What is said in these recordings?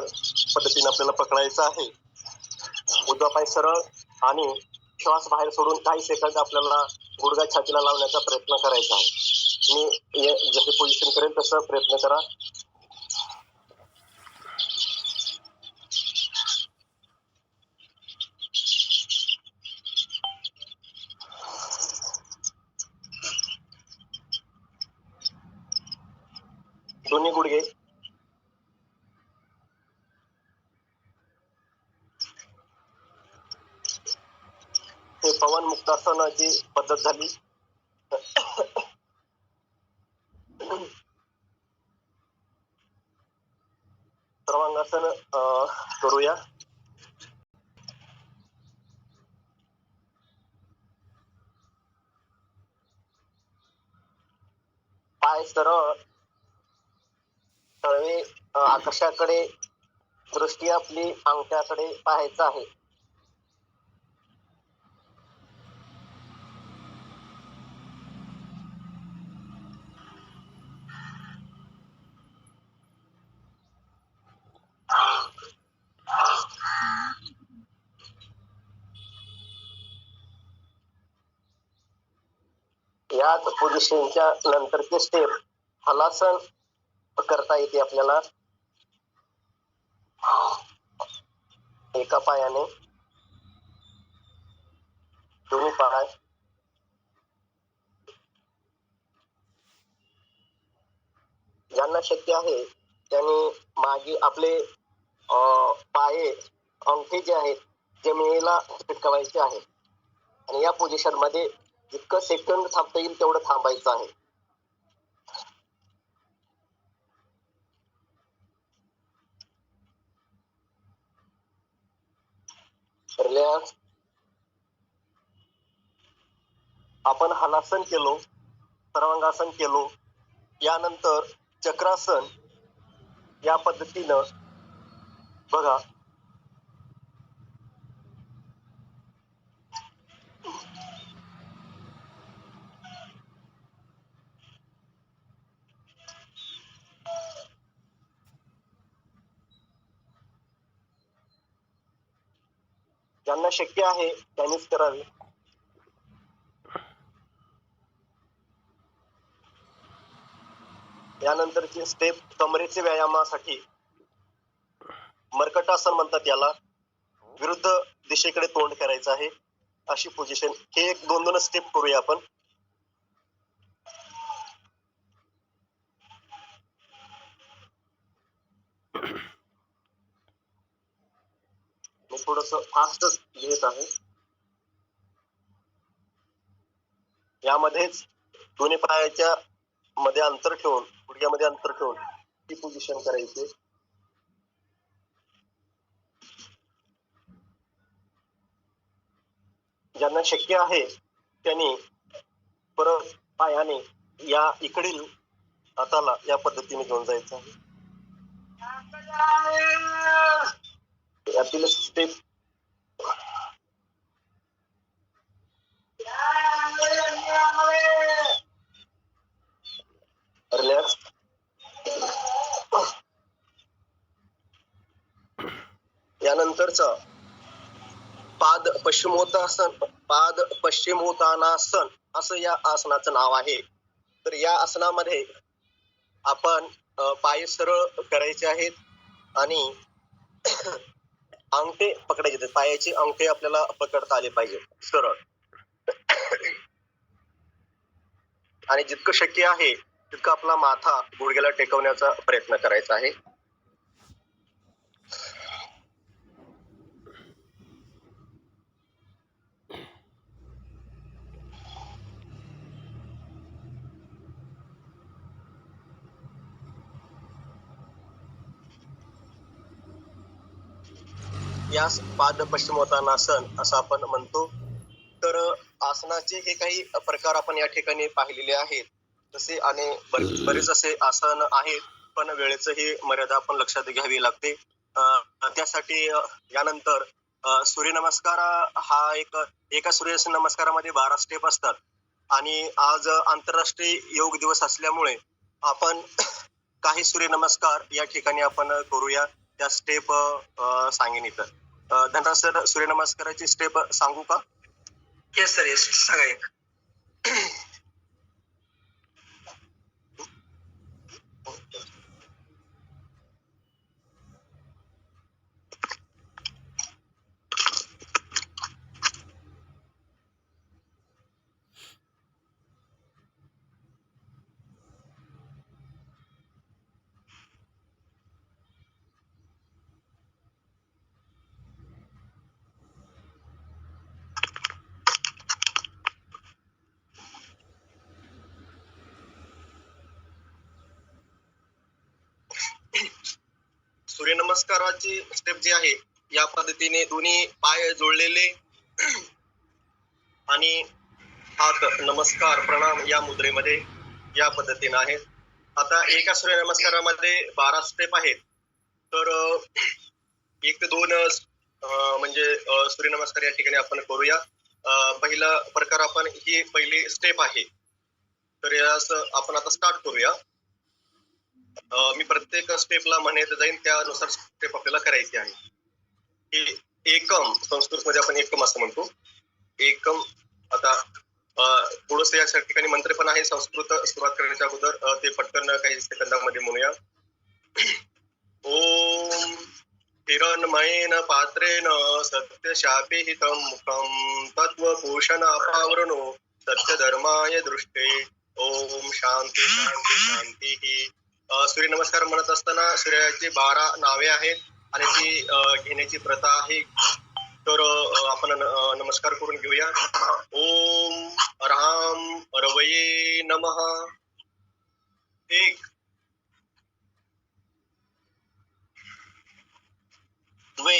पद्धतीने आपल्याला पकडायचं आहे. उजवा पाय सरळ आणि श्वास बाहेर सोडून काही सेकंद आपल्याला गुडघा छातीला लावण्याचा प्रयत्न करायचा आहे. मी जसे पोझिशन करेल तसं प्रयत्न करा दोन्ही गुडघे हे पवन मुक्तासनाची पद्धत झाली. सर्वांगासन करूया. पाय सरळ तळवे आकाशाकडे दृष्टी आपली अंगठ्याकडे पाहायचं आहे. याच पोझिशनच्या नंतरचे स्टेप हलासन करता येते आपल्याला. एका पायाने. दोन्ही पाय. ज्यांना शक्य आहे त्यांनी मागे आपले अं, पाये अंगठे जे आहेत जमिनीला चिटकवायचे आहेत. आणि या पोझिशनमध्ये जितकं सेकंद थांबता येईल तेवढं थांबायचं आहे. रिलॅक्स आपण हलासन केलो सर्वांगासन केलो यानंतर चक्रासन या पद्धतीनं बघा ज्यांना शक्य आहे त्यांनीच करावे. यानंतरची स्टेप कमरेचे व्यायामासाठी मर्कटासन म्हणतात याला. विरुद्ध दिशेकडे तोंड करायचं आहे. अशी पोझिशन हे एक दोन दोन स्टेप करूया आपण मी थोडस फास्टच घेत आहे. यामध्येच दोन्ही पायाच्या मध्ये अंतर ठेवून गुडघ्यामध्ये अंतर ठेवून ती पोझिशन करायची. ज्यांना शक्य आहे त्यांनी परत पायाने या इकडील हाताला या पद्धतीने घेऊन जायचं आहे. यातील स्टेप रिलॅक्स यानंतरचा पाद पश्चिमोत्तासन पाद पश्चिमोत्तानासन असं या आसनाचं नाव आहे. तर या आसनामध्ये आपण पाय सरळ करायचे आहेत आणि अंगठे पकडायचे पायाचे अंगठे आपल्याला पकडता आले पाहिजे. सरळ. आणि जितकं शक्य आहे तितकं आपला माथा गुडघ्याला टेकवण्याचा प्रयत्न करायचा आहे. यास पाद पश्चिमोत्तानासन असं आपण म्हणतो. तर आसनाचे हे काही प्रकार आपण या ठिकाणी पाहिलेले आहेत. तसे आणि बरेच असे आसन आहेत पण वेळेचं ही मर्यादा आपण लक्षात घ्यावी लागते. त्यासाठी यानंतर सूर्यनमस्कार हा एक एका सूर्य नमस्कारामध्ये बारा स्टेप असतात. आणि आज आंतरराष्ट्रीय योग दिवस असल्यामुळे आपण काही सूर्यनमस्कार या ठिकाणी आपण करूया. त्या स्टेप सांगेन इथं. धनराज सर सूर्यनमस्काराची स्टेप सांगू का? येस सर येस सांगा एक. सूर्यनमस्काराची स्टेप जी आहे या पद्धतीने दोन्ही पाय जोडलेले आणि हात नमस्कार प्रणाम या मुद्रेमध्ये या पद्धतीने आहेत. आता एका सूर्यनमस्कारामध्ये बारा स्टेप आहेत. तर एक ते दोन म्हणजे सूर्यनमस्कार या ठिकाणी आपण करूया. पहिला प्रकार आपण ही पहिली स्टेप आहे. तर यास आपण आता स्टार्ट करूया. मी प्रत्येक स्टेपला म्हणत जाईन त्यानुसार स्टेप आपल्याला करायची आहे. एकम संस्कृत मध्ये आपण एकम असं म्हणतो. एकम आता थोडस या ठिकाणी मंत्र पण आहे संस्कृत सुरुवात करण्याच्या अगोदर ते पटकन काही सेकंदामध्ये म्हणूया. ओम हिरणमयेन पात्रेण सत्य शापिहितं मुखं पोषण अपावरणो सत्य धर्माय दृष्टे. ओम शांती शांती शांती सूर्यनमस्कार म्हणत असताना सूर्याची बारा नावे आहेत आणि ती घेण्याची प्रथा आहे. तर आपण नमस्कार करून घेऊया. ओम राम रवये नमः. एक. द्वे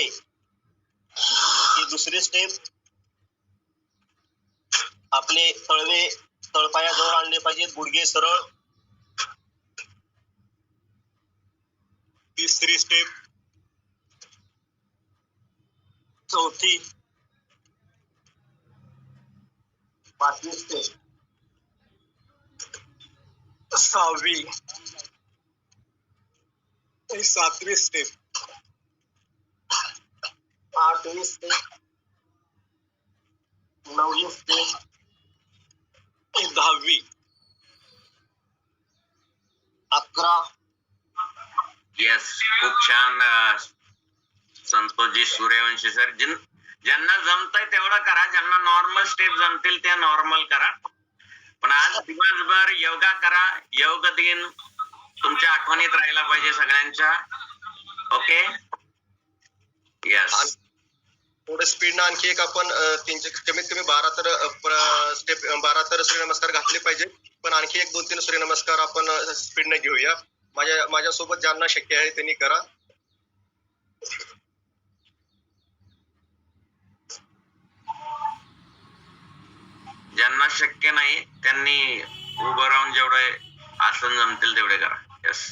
ही दुसरी स्टेप आपले तळवे तळपायाजवळ आणले पाहिजेत. गुडघे सरळ. तिसरी स्टेप चौथी। सातवी। स्टेप स्टेप नववी स्टेप दहावी अकरा येस खूप छान संतोषजी सूर्यवंशी सर जिन ज्यांना जमतंय तेवढं करा ज्यांना नॉर्मल स्टेप जमतील ते नॉर्मल करा. पण आज दिवसभर योगा करा योग दिन तुमच्या आठवणीत राहिला पाहिजे सगळ्यांच्या. ओके येस थोडं स्पीडनं आणखी एक आपण तीनशे कमीत कमी बारा तर स्टेप बारा तर सूर्यनमस्कार घातले पाहिजे पण आणखी एक दोन तीन सूर्यनमस्कार आपण स्पीडने घेऊया. माझ्या माझ्यासोबत ज्यांना शक्य आहे त्यांनी करा. ज्यांना शक्य नाही त्यांनी उभं राहून जेवढे आसन जमतील तेवढे करा. यस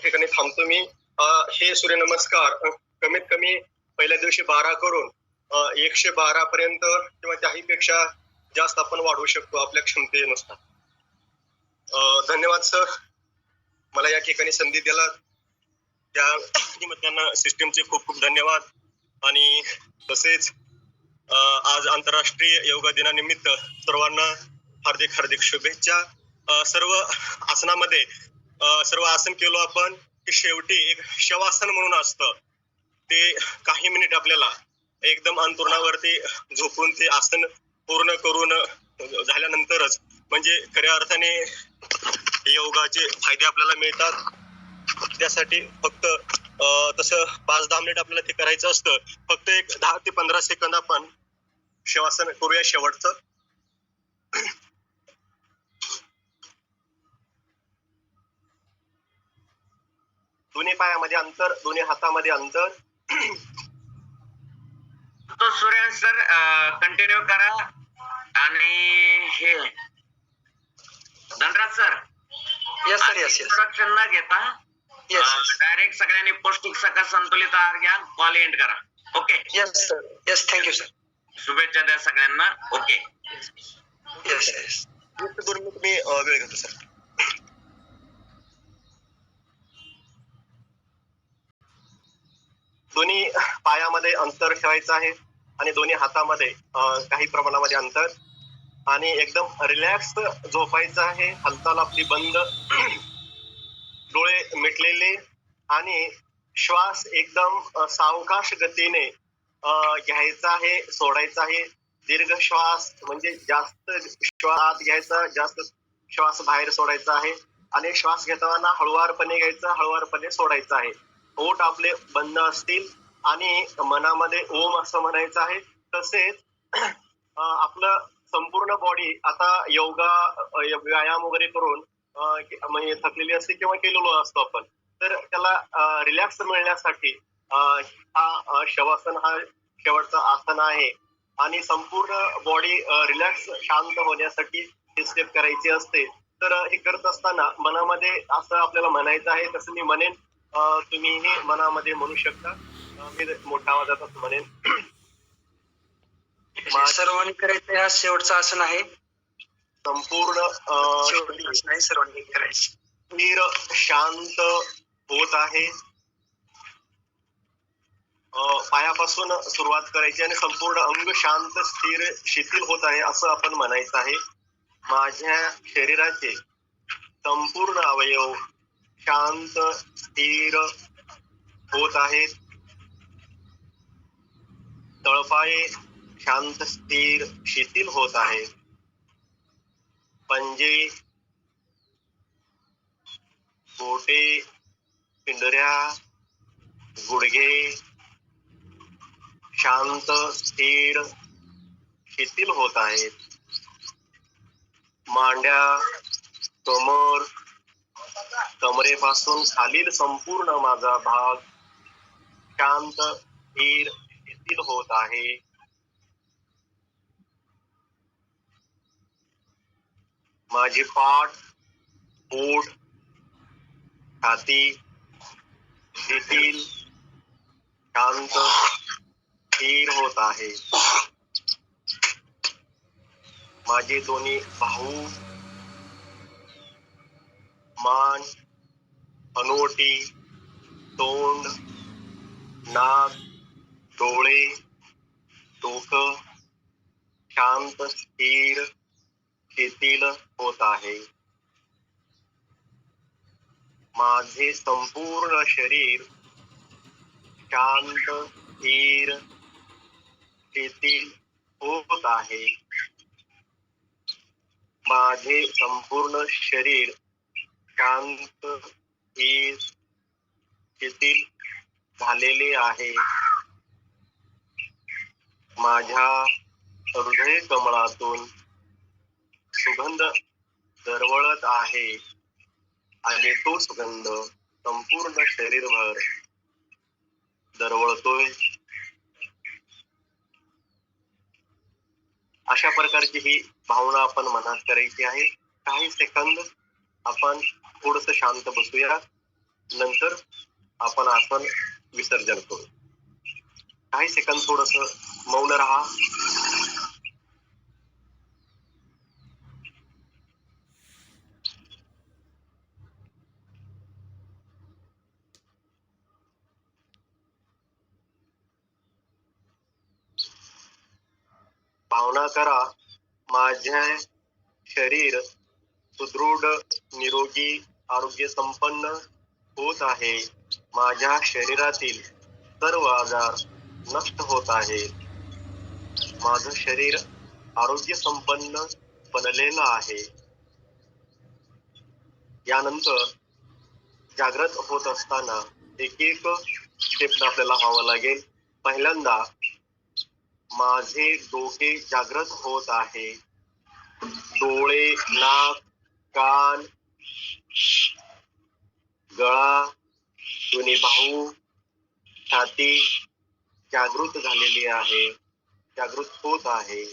ठिकाणी थांबतो मी. हे सूर्यनमस्कार कमीत कमी पहिल्या दिवशी बारा करून एकशे बारा पर्यंत किंवा त्याही पेक्षा जास्त आपण वाढवू शकतो आपल्या क्षमतेनुसार. धन्यवाद सर. मला या ठिकाणी संधी दिला त्या निमित्तानं सिस्टीमचे खूप खूप धन्यवाद. आणि तसेच अं, आज आंतरराष्ट्रीय योगा दिनानिमित्त सर्वांना हार्दिक हार्दिक शुभेच्छा. सर्व आसनामध्ये सर्व आसन केलो आपण की शेवटी एक शवासन म्हणून असतं. ते काही मिनिट आपल्याला एकदम अंतुरणावरती झोपून ते आसन पूर्ण करून झाल्यानंतरच म्हणजे खऱ्या अर्थाने योगाचे फायदे आपल्याला मिळतात. त्यासाठी फक्त तसं पाच दहा मिनिट आपल्याला ते करायचं असतं. फक्त एक दहा ते पंधरा सेकंद आपण शवासन करूया शेवटचं. दोन्ही पायामध्ये अंतर दोन्ही हातामध्ये अंतर तो सूर्यवंशी सर कंटिन्यू करा आणि हे Dhanraj sir yes sir yes yes introduction न घेता येस डायरेक्ट सगळ्यांनी पौष्टिक सकस संतुलित आहार घ्या कॉल एंड करा okay yes sir yes thank you sir शुभेच्छा द्या सगळ्यांना ओके येस येस अं, वेळ घेतो सर दोन्ही पायामध्ये अंतर ठेवायचं आहे आणि दोन्ही हातामध्ये काही प्रमाणामध्ये अंतर. आणि एकदम रिलॅक्स झोपायचं आहे. हालचाल आपली बंद. डोळे मिटलेले आणि श्वास एकदम सावकाश गतीने घ्यायचा आहे सोडायचा आहे. दीर्घ श्वास म्हणजे जास्त श्वास आत घ्यायचा जास्त श्वास बाहेर सोडायचा आहे. आणि श्वास घेताना हळुवारपणे घ्यायचा हळुवारपणे सोडायचा आहे. ओठ आपले बंद असतील आणि मनामध्ये ओम असं म्हणायचं आहे. तसेच आपलं संपूर्ण बॉडी आता योगा व्यायाम वगैरे करून म्हणजे थकलेली असते किंवा केलेलो असतो आपण तर त्याला रिलॅक्स मिळण्यासाठी हा शवासन हा शेवटचा आसन आहे. आणि संपूर्ण बॉडी रिलॅक्स शांत होण्यासाठी ही स्टेप करायची असते. तर हे करत असताना मनामध्ये असं आपल्याला म्हणायचं आहे तसं मी म्हणेन अं, तुम्हीही मनामध्ये म्हणू शकता. मी मोठ्या आवाजातच म्हणेन. सर्वांनी करायचं हा शेवटचा आसन आहे. संपूर्ण आहे सर्वांनी करायचं. स्थिर शांत होत आहे. पायापासून सुरुवात करायची आणि संपूर्ण अंग शांत स्थिर शिथिल होत आहे असं आपण म्हणायचं आहे. माझ्या शरीराचे संपूर्ण अवयव शांत स्थिर होत आहेत. तळपाये शांत स्थिर शिथिल होत आहेत. पंजे गोटे पिंजऱ्या गुडघे शांत स्थिर शिथिल होत आहेत. मांड्या कमर कमरेपासून खालील संपूर्ण माझा भाग शांत, स्थिर शिथिल होत आहे. माझी पाठ, पोट, छाती, शिथिल, शांत, स्थिर होत आहे. माझे दोन्ही भाऊ, मान हनोटी तोंड नाक डोळे डोक शांत स्थिर शिथिल होत आहे. माझे संपूर्ण शरीर शांत स्थिर शिथिल होत आहे. माझे संपूर्ण शरीर शांत शिथिल झालेले आहे. माझ्या हृदय कमळातून सुगंध दरवळत आहे. आणि तो सुगंध संपूर्ण शरीरभर दरवळतोय. अशा प्रकारची ही भावना आपण मनात करायची आहे. काही सेकंद आपण थोडस शांत बसूया. नंतर आपण आसन विसर्जन करू. काही सेकंद थोडस मौन राहा. भावना करा माझे शरीर सुदृढ, निरोगी आरोग्य संपन्न होत आहे. माझ्या शरीरातील सर्व आजार नष्ट होत आहे माझं शरीर आरोग्य संपन्न बनलेलं आहे. यानंतर जागृत होत असताना एक एक स्टेप आपल्याला व्हावं लागेल. पहिल्यांदा माझे डोके जागृत होत आहे. डोळे नाक कान गळा दोन्ही भाऊ छाती जागृत झालेली आहे जागृत होत आहे.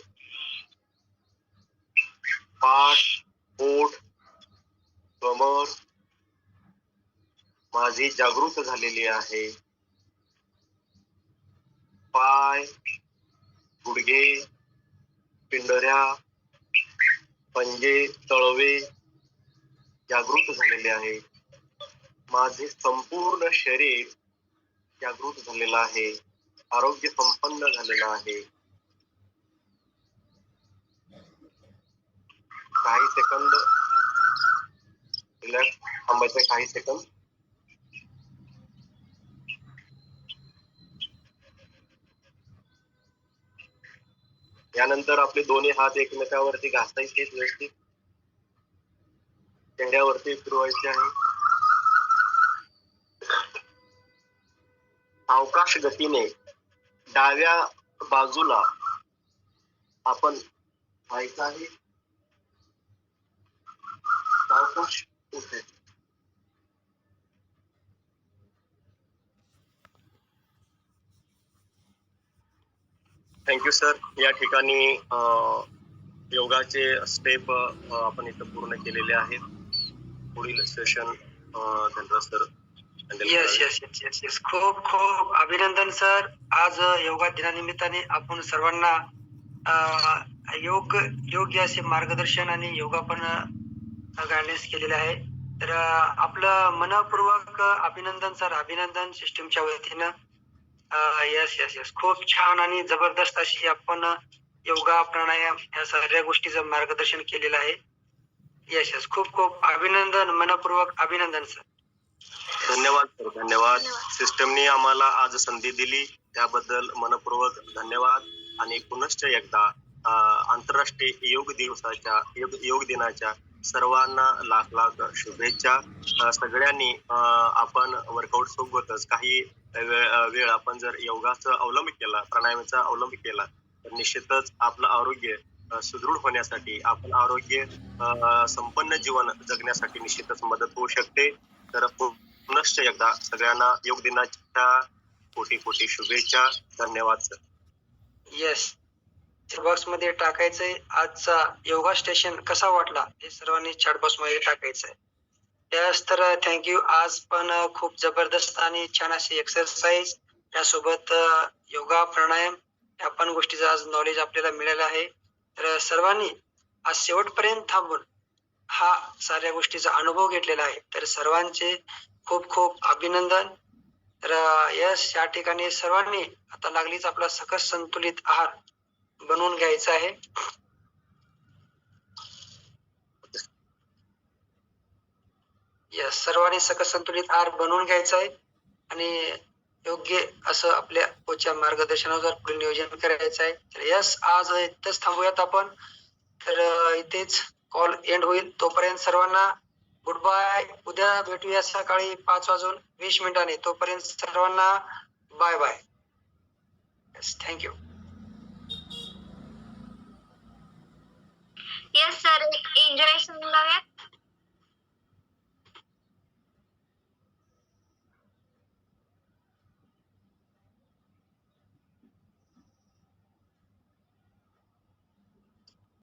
पाठ पोट कमर माझी जागृत झालेली आहे. पाय गुडघे पिंडऱ्या पंजे तळवे जागृत झालेले आहे. माझे संपूर्ण शरीर जागृत झालेलं आहे. आरोग्य संपन्न झालेलं आहे. काही सेकंद रिलॅक्स थांबायचे काही सेकंद यानंतर आपले दोन्ही हात एकमेकावरती घासायचे व्यवस्थित. चेहऱ्यावरती फिरवायचे आहे अवकाश गतीने डाव्या बाजूला आपण व्हायचं आहे. सावकाश उठायचं थँक्यू सर या ठिकाणी योगाचे स्टेप आपण इथं पूर्ण केलेले आहेत. पुढील session Dhanraj sir yes. Yes yes yes yes खूप खूप अभिनंदन सर. आज योगा दिनानिमित्ताने आपण सर्वांना योग योग्य असे मार्गदर्शन आणि योगा पण गायडन्स केलेले आहे. तर आपलं मनपूर्वक अभिनंदन सर. अभिनंदन सिस्टीमच्या वतीनं. येस येस येस खूप छान आणि जबरदस्त अशी आपण योगा प्राणायाम या सगळ्या गोष्टीचं मार्गदर्शन केलेलं आहे. यस यस खूप खूप अभिनंदन मनपूर्वक अभिनंदन सर धन्यवाद सर धन्यवाद. सिस्टमनी आम्हाला आज संधी दिली. त्याबद्दल मनपूर्वक धन्यवाद. आणि पुनश्च एकदा आंतरराष्ट्रीय योग दिवसाच्या योग योग दिनाच्या सर्वांना लाख लाख शुभेच्छा. सगळ्यांनी आपण वर्कआउट सोबतच काही वेळ आपण जर योगाचा अवलंब केला प्राणायामाचा अवलंब केला तर निश्चितच आपलं आरोग्य सुदृढ होण्यासाठी आपण आरोग्य संपन्न जीवन जगण्यासाठी निश्चितच मदत होऊ शकते. तर पुनश्च एकदा सगळ्यांना योग दिनाच्या कोटी कोटी शुभेच्छा. धन्यवाद सर. येस बॉक्समध्ये टाकायचंय. आजचा योगा स्टेशन कसा वाटला? हे सर्वांनी चॅट बॉक्समध्ये टाकायचंय. त्याच तर थँक्यू आज पण खूप जबरदस्त आणि छान अशी एक्सरसाइज त्यासोबत योगा प्राणायाम या पण गोष्टीचं आज नॉलेज आपल्याला मिळालं आहे. तर सर्वांनी आज शेवटपर्यंत थांबून हा साऱ्या गोष्टीचा अनुभव घेतलेला आहे. तर सर्वांचे खूप खूप अभिनंदन. तर यस या ठिकाणी सर्वांनी आता लागलीच आपला सकस संतुलित आहार बनवून घ्यायचा आहे. यस सर्वांनी सकस संतुलित आहार बनवून घ्यायचा आहे. आणि योग्य असं आपल्या कोचच्या मार्गदर्शनानुसार पुढील नियोजन करायचं आहे. तर यस आज इथंच थांबूयात आपण. तर इथेच कॉल एंड होईल. तोपर्यंत सर्वांना गुड बाय उद्या भेटूया सकाळी पाच वाजून वीस मिनिटांनी. तोपर्यंत सर्वांना bye bye yes thank you yes sir एक एन्जॉय सॉंग